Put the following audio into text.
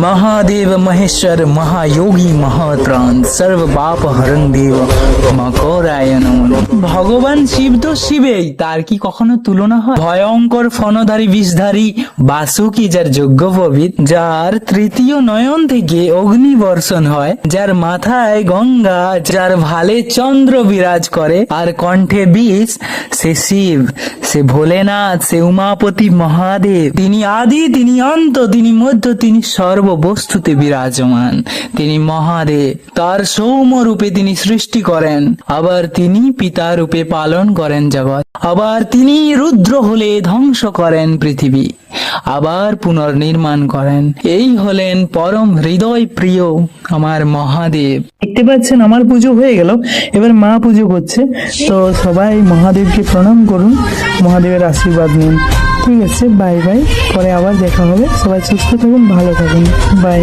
મહાદેવ મહેશ્વર મહાયોગી મહાત્રાણ સર્વ બાપ হরণ দেব মকরায় ভগবান শিব তো শিবেই তার কি কখনো তুলনা হয়? ভয়ঙ্কর ফনধারী বিষধারী বাসুকি যার যোগ্য পবিত যার তৃতীয় নয়ন থেকে অগ্নি বর্ষণ হয় যার মাথায় গঙ্গা যার ভালে চন্দ্র বিরাজ করে আর কণ্ঠে বিষ সে শিব সে ভোলেনাথ সে উমাপতি মহাদেব। তিনি আদি তিনি অন্ত তিনি মধ্য তিনি সর্ব সর্ববস্তুতে বিরাজমান। তিনি মহাদেব, তার সৌম্য রূপে তিনি সৃষ্টি করেন। আবার তিনি পিতা রূপে পালন করেন জগৎ। আবার তিনি রুদ্র হলে ধ্বংস করেন পৃথিবী। আবার পুনর্নির্মাণ করেন। এই হলেন পরম হৃদয় প্রিয় আমার মহাদেব। দেখতে পাচ্ছেন, আমার পুজো হয়ে গেল। এবার মা পুজো করছে। তো সবাই মহাদেবকে প্রণাম করুন। মহাদেবের আশীর্বাদ নিন। ঠিক আছে বাই বাই পরে আবার দেখা হবে। সবাই সুস্থ থাকুন ভালো থাকুন। বাই